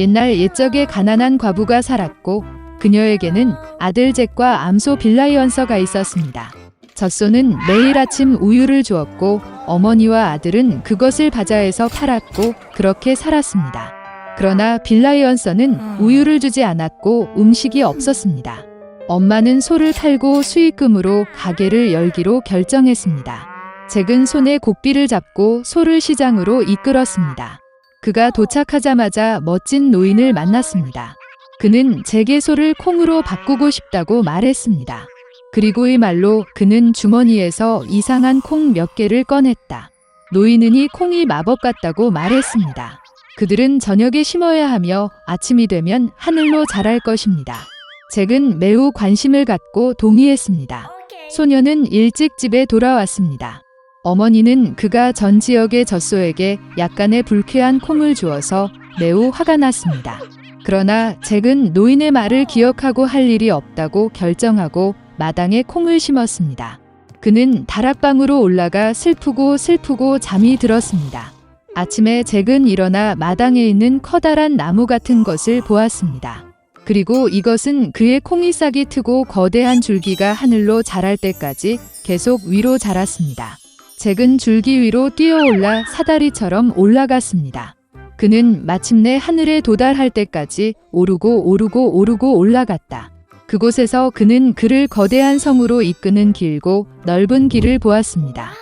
옛날 옛적에 가난한 과부가 살았고 그녀에게는 아들 잭과 암소 빌라이언서가 있었습니다. 젖소는 매일 아침 우유를 주었고 어머니와 아들은 그것을 바자에서 팔았고 그렇게 살았습니다. 그러나 빌라이언서는 우유를 주지 않았고 음식이 없었습니다. 엄마는 소를 팔고 수익금으로 가게를 열기로 결정했습니다. 잭은 손에 고삐를 잡고 소를 시장으로 이끌었습니다. 그가 도착하자마자 멋진 노인을 만났습니다. 그는 잭의 소를 콩으로 바꾸고 싶다고 말했습니다. 그리고 이 말로 그는 주머니에서 이상한 콩 몇 개를 꺼냈다. 노인은 이 콩이 마법 같다고 말했습니다. 그들은 저녁에 심어야 하며 아침이 되면 하늘로 자랄 것입니다. 잭은 매우 관심을 갖고 동의했습니다. 소녀는 일찍 집에 돌아왔습니다. 어머니는 그가 전 지역의 젖소에게 약간의 불쾌한 콩을 주어서 매우 화가 났습니다. 그러나 잭은 노인의 말을 기억하고 할 일이 없다고 결정하고 마당에 콩을 심었습니다. 그는 다락방으로 올라가 슬프고 슬프고 잠이 들었습니다. 아침에 잭은 일어나 마당에 있는 커다란 나무 같은 것을 보았습니다. 그리고 이것은 그의 콩이 싹이 트고 거대한 줄기가 하늘로 자랄 때까지 계속 위로 자랐습니다. 잭은 줄기 위로 뛰어올라 사다리처럼 올라갔습니다. 그는 마침내 하늘에 도달할 때까지 오르고 오르고 오르고 올라갔다. 그곳에서 그는 그를 거대한 성으로 이끄는 길고 넓은 길을 보았습니다.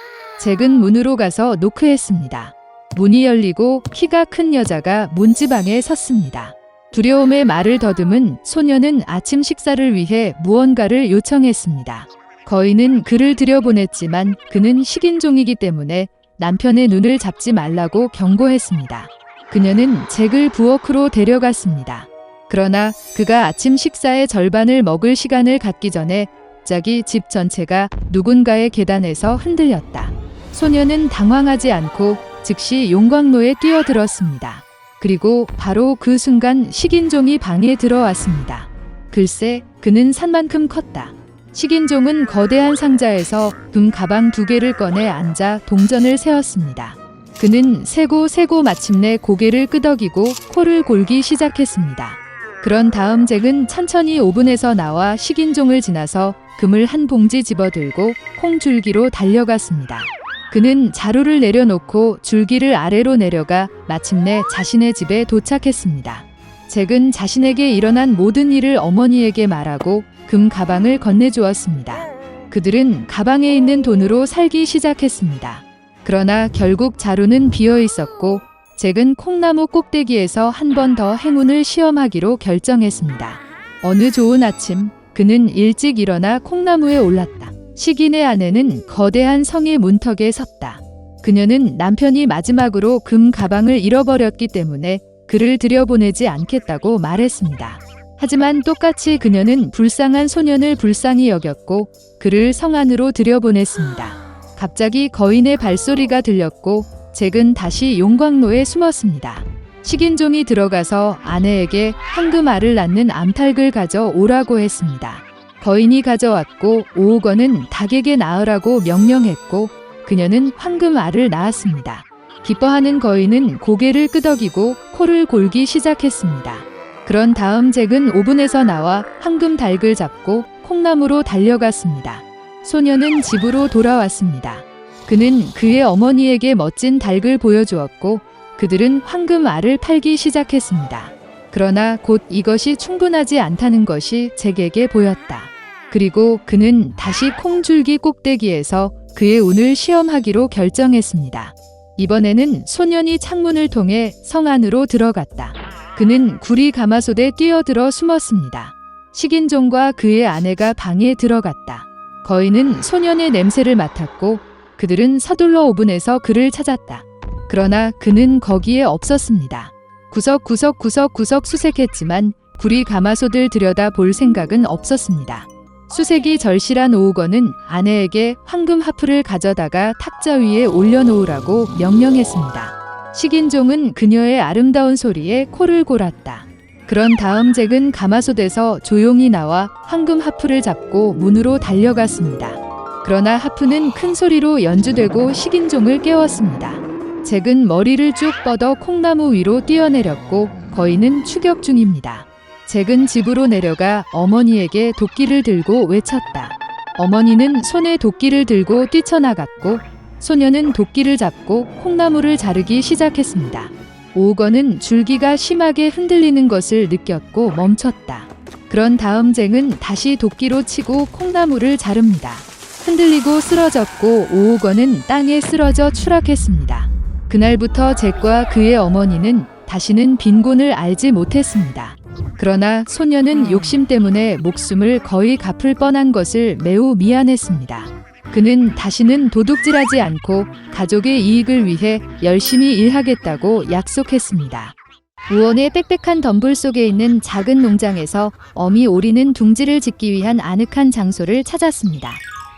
잭은 문으로 가서 노크했습니다. 문이 열리고 키가 큰 여자가 문지방에 섰습니다. 두려움에 말을 더듬은 소녀는 아침 식사를 위해 무언가를 요청했습니다. 거인은 그를 들여보냈지만 그는 식인종이기 때문에 남편의 눈을 잡지 말라고 경고했습니다. 그녀는 잭을 부엌으로 데려갔습니다. 그러나 그가 아침 식사의 절반을 먹을 시간을 갖기 전에 갑자기 집 전체가 누군가의 계단에서 흔들렸다. 소녀는 당황하지 않고 즉시 용광로에 뛰어들었습니다. 그리고 바로 그 순간 식인종이 방에 들어왔습니다. 글쎄, 그는 산만큼 컸다. 식인종은 거대한 상자에서 금 가방 두 개를 꺼내 앉아 동전을 세었습니다. 그는 세고 세고 마침내 고개를 끄덕이고 코를 골기 시작했습니다. 그런 다음 잭은 천천히 오븐에서 나와 식인종을 지나서 금을 한 봉지 집어들고 콩줄기로 달려갔습니다. 그는 자루를 내려놓고 줄기를 아래로 내려가 마침내 자신의 집에 도착했습니다. 잭은 자신에게 일어난 모든 일을 어머니에게 말하고 금 가방을 건네주었습니다. 그들은 가방에 있는 돈으로 살기 시작했습니다. 그러나 결국 자루는 비어 있었고 잭은 콩나무 꼭대기에서 한 번 더 행운을 시험하기로 결정했습니다. 어느 좋은 아침 그는 일찍 일어나 콩나무에 올랐다. 식인의 아내는 거대한 성의 문턱에 섰다. 그녀는 남편이 마지막으로 금 가방을 잃어버렸기 때문에 그를 들여보내지 않겠다고 말했습니다. 하지만 똑같이 그녀는 불쌍한 소년을 불쌍히 여겼고 그를 성 안으로 들여보냈습니다. 갑자기 거인의 발소리가 들렸고 잭은 다시 용광로에 숨었습니다. 식인종이 들어가서 아내에게 황금알을 낳는 암탉을 가져 오라고 했습니다. 거인이 가져왔고 오우건은 닭에게 낳으라고 명령했고 그녀는 황금알을 낳았습니다. 기뻐하는 거인은 고개를 끄덕이고 코를 골기 시작했습니다. 그런 다음 잭은 오븐에서 나와 황금 닭을 잡고 콩나무로 달려갔습니다. 소녀는 집으로 돌아왔습니다. 그는 그의 어머니에게 멋진 닭을 보여주었고 그들은 황금 알을 팔기 시작했습니다. 그러나 곧 이것이 충분하지 않다는 것이 잭에게 보였다. 그리고 그는 다시 콩줄기 꼭대기에서 그의 운을 시험하기로 결정했습니다. 이번에는 소년이 창문을 통해 성 안으로 들어갔다. 그는 구리 가마솥에 뛰어들어 숨었습니다. 식인종과 그의 아내가 방에 들어갔다. 거인은 소년의 냄새를 맡았고 그들은 서둘러 오븐에서 그를 찾았다. 그러나 그는 거기에 없었습니다. 구석구석 구석구석 수색했지만 구리 가마솥을 들여다 볼 생각은 없었습니다. 수색이 절실한 오우건은 아내에게 황금 하프를 가져다가 탁자 위에 올려놓으라고 명령했습니다. 식인종은 그녀의 아름다운 소리에 코를 골았다. 그런 다음 잭은 가마솥에서 조용히 나와 황금 하프를 잡고 문으로 달려갔습니다. 그러나 하프는 큰 소리로 연주되고 식인종을 깨웠습니다. 잭은 머리를 쭉 뻗어 콩나무 위로 뛰어내렸고 거인은 추격 중입니다. 잭은 집으로 내려가 어머니에게 도끼를 들고 외쳤다. 어머니는 손에 도끼를 들고 뛰쳐나갔고 소녀는 도끼를 잡고 콩나물을 자르기 시작했습니다. 오건은 줄기가 심하게 흔들리는 것을 느꼈고 멈췄다. 그런 다음 쟁은 다시 도끼로 치고 콩나물을 자릅니다. 흔들리고 쓰러졌고 오호건은 땅에 쓰러져 추락했습니다. 그날부터 잭과 그의 어머니는 다시는 빈곤을 알지 못했습니다. 그러나 소녀는 욕심 때문에 목숨을 거의 갚을 뻔한 것을 매우 미안했습니다. 그는 다시는 도둑질하지 않고 가족의 이익을 위해 열심히 일하겠다고 약속했습니다. 우원의 빽빽한 덤불 속에 있는 작은 농장에서 어미 오리는 둥지를 짓기 위한 아늑한 장소를 찾았습니다.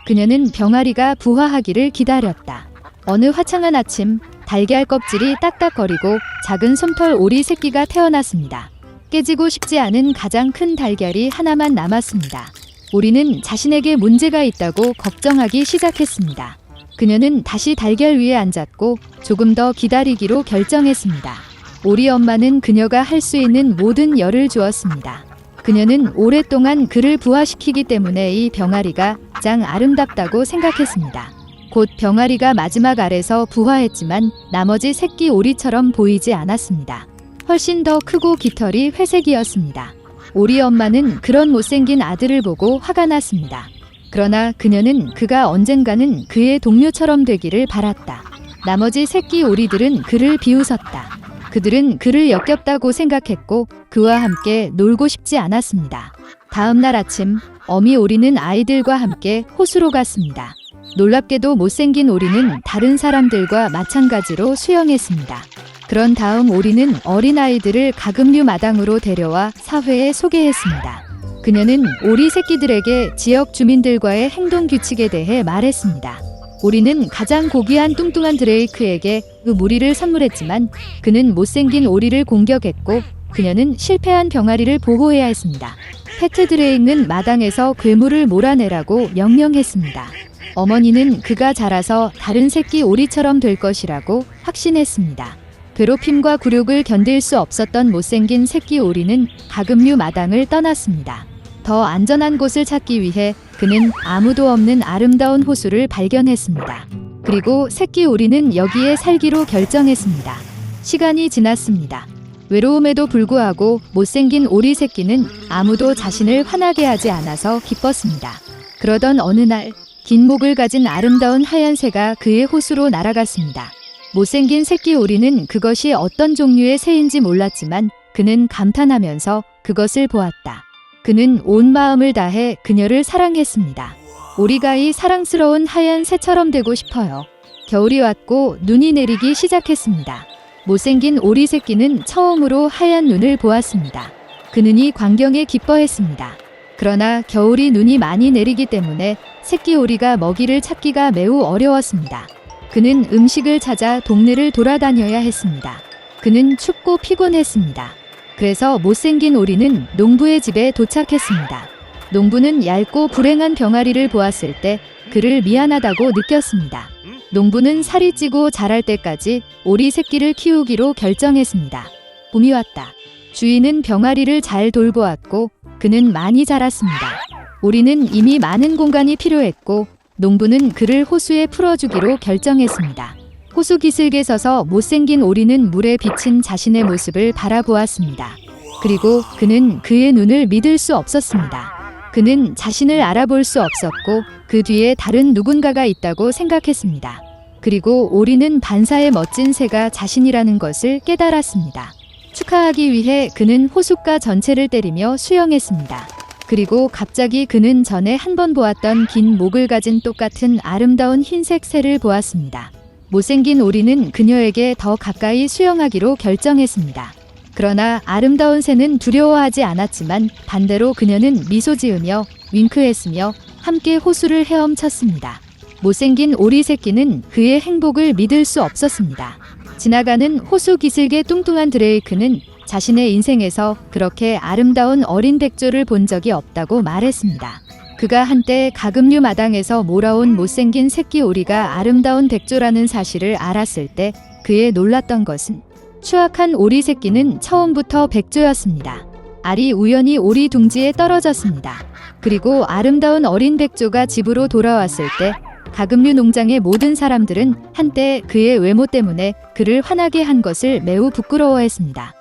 그녀는 병아리가 부화하기를 기다렸다. 어느 화창한 아침, 달걀 껍질이 딱딱거리고 작은 솜털 오리 새끼가 태어났습니다. 깨지고 싶지 않은 가장 큰 달걀이 하나만 남았습니다. 오리는 자신에게 문제가 있다고 걱정하기 시작했습니다. 그녀는 다시 달걀 위에 앉았고 조금 더 기다리기로 결정했습니다. 오리 엄마는 그녀가 할 수 있는 모든 열을 주었습니다. 그녀는 오랫동안 그를 부화시키기 때문에 이 병아리가 가장 아름답다고 생각했습니다. 곧 병아리가 마지막 알에서 부화했지만 나머지 새끼 오리처럼 보이지 않았습니다. 훨씬 더 크고 깃털이 회색이었습니다. 오리 엄마는 그런 못생긴 아들을 보고 화가 났습니다. 그러나 그녀는 그가 언젠가는 그의 동료처럼 되기를 바랐다. 나머지 새끼 오리들은 그를 비웃었다. 그들은 그를 역겹다고 생각했고 그와 함께 놀고 싶지 않았습니다. 다음 날 아침 어미 오리는 아이들과 함께 호수로 갔습니다. 놀랍게도 못생긴 오리는 다른 사람들과 마찬가지로 수영했습니다. 그런 다음 오리는 어린아이들을 가금류 마당으로 데려와 사회에 소개했습니다. 그녀는 오리 새끼들에게 지역 주민들과의 행동 규칙에 대해 말했습니다. 오리는 가장 고귀한 뚱뚱한 드레이크에게 그 무리를 선물했지만 그는 못생긴 오리를 공격했고 그녀는 실패한 병아리를 보호해야 했습니다. 페트 드레이크는 마당에서 괴물을 몰아내라고 명령했습니다. 어머니는 그가 자라서 다른 새끼 오리처럼 될 것이라고 확신했습니다. 괴롭힘과 굴욕을 견딜 수 없었던 못생긴 새끼 오리는 가금류 마당을 떠났습니다. 더 안전한 곳을 찾기 위해 그는 아무도 없는 아름다운 호수를 발견했습니다. 그리고 새끼 오리는 여기에 살기로 결정했습니다. 시간이 지났습니다. 외로움에도 불구하고 못생긴 오리 새끼는 아무도 자신을 화나게 하지 않아서 기뻤습니다. 그러던 어느 날, 긴 목을 가진 아름다운 하얀 새가 그의 호수로 날아갔습니다. 못생긴 새끼 오리는 그것이 어떤 종류의 새인지 몰랐지만 그는 감탄하면서 그것을 보았다. 그는 온 마음을 다해 그녀를 사랑했습니다. 오리가 이 사랑스러운 하얀 새처럼 되고 싶어요. 겨울이 왔고 눈이 내리기 시작했습니다. 못생긴 오리 새끼는 처음으로 하얀 눈을 보았습니다. 그 눈이 광경에 기뻐했습니다. 그러나 겨울이 눈이 많이 내리기 때문에 새끼 오리가 먹이를 찾기가 매우 어려웠습니다. 그는 음식을 찾아 동네를 돌아다녀야 했습니다. 그는 춥고 피곤했습니다. 그래서 못생긴 오리는 농부의 집에 도착했습니다. 농부는 얇고 불행한 병아리를 보았을 때 그를 미안하다고 느꼈습니다. 농부는 살이 찌고 자랄 때까지 오리 새끼를 키우기로 결정했습니다. 봄이 왔다. 주인은 병아리를 잘 돌보았고 그는 많이 자랐습니다. 오리는 이미 많은 공간이 필요했고 농부는 그를 호수에 풀어주기로 결정했습니다. 호수 기슭에 서서 못생긴 오리는 물에 비친 자신의 모습을 바라보았습니다. 그리고 그는 그의 눈을 믿을 수 없었습니다. 그는 자신을 알아볼 수 없었고 그 뒤에 다른 누군가가 있다고 생각했습니다. 그리고 오리는 반사의 멋진 새가 자신이라는 것을 깨달았습니다. 축하하기 위해 그는 호숫가 전체를 때리며 수영했습니다. 그리고 갑자기 그는 전에 한 번 보았던 긴 목을 가진 똑같은 아름다운 흰색 새를 보았습니다. 못생긴 오리는 그녀에게 더 가까이 수영하기로 결정했습니다. 그러나 아름다운 새는 두려워하지 않았지만 반대로 그녀는 미소 지으며 윙크했으며 함께 호수를 헤엄쳤습니다. 못생긴 오리 새끼는 그의 행복을 믿을 수 없었습니다. 지나가는 호수 기슭의 뚱뚱한 드레이크는 자신의 인생에서 그렇게 아름다운 어린 백조를 본 적이 없다고 말했습니다. 그가 한때 가금류 마당에서 몰아온 못생긴 새끼 오리가 아름다운 백조라는 사실을 알았을 때 그의 놀랐던 것은 추악한 오리 새끼는 처음부터 백조였습니다. 알이 우연히 오리 둥지에 떨어졌습니다. 그리고 아름다운 어린 백조가 집으로 돌아왔을 때 가금류 농장의 모든 사람들은 한때 그의 외모 때문에 그를 화나게 한 것을 매우 부끄러워했습니다.